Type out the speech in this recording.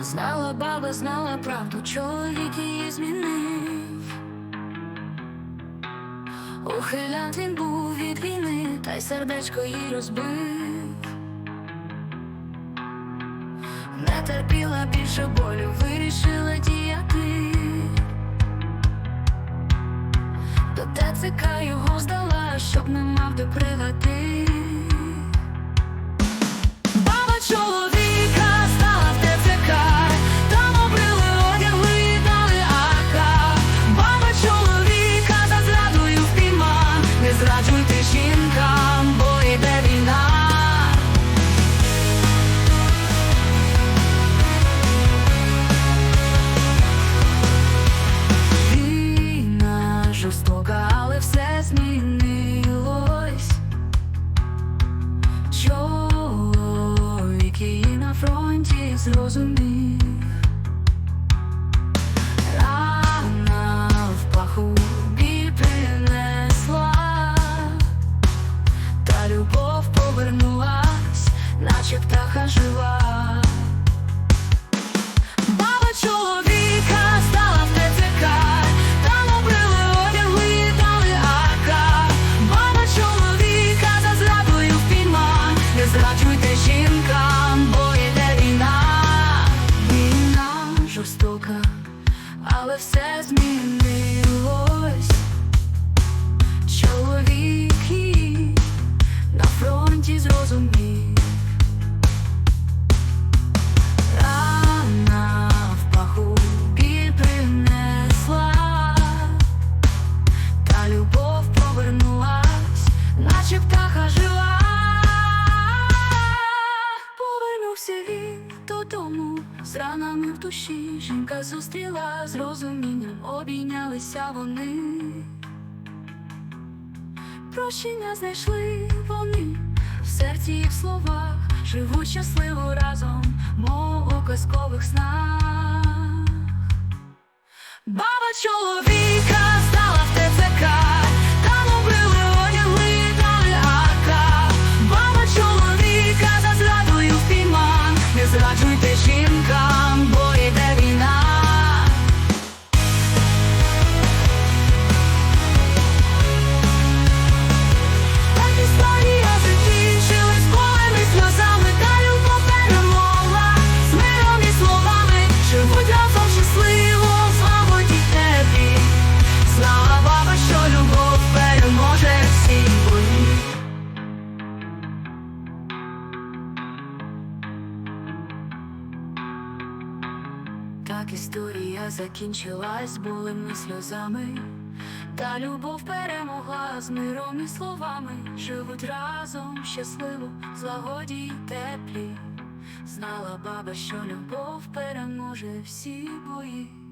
Знала баба, знала правду, чоловік її змінив. Ухилянт він був від війни, та й сердечко їй розбив. Не терпіла більше болю, вирішила діяти. До ТЦК його здала, щоб не мав де пригати. Фронті зрозумів. Жорстока, але все змінилось. Чоловік її на фронті зрозумів. Рана в паху принесла, та любов повернулась, наче птаха жила. Повернувся він додому з ранами в душі. Жінка зустріла з розумінням, обійнялися вони. Прощення знайшли вони в серці в словах, живуть щасливо разом, мов у казкових снах. Баба чоловіка Так історія закінчилась болими сльозами, та любов перемогла з миром і словами, живуть разом щасливо, злагоді й теплі. Знала баба, що любов переможе всі бої.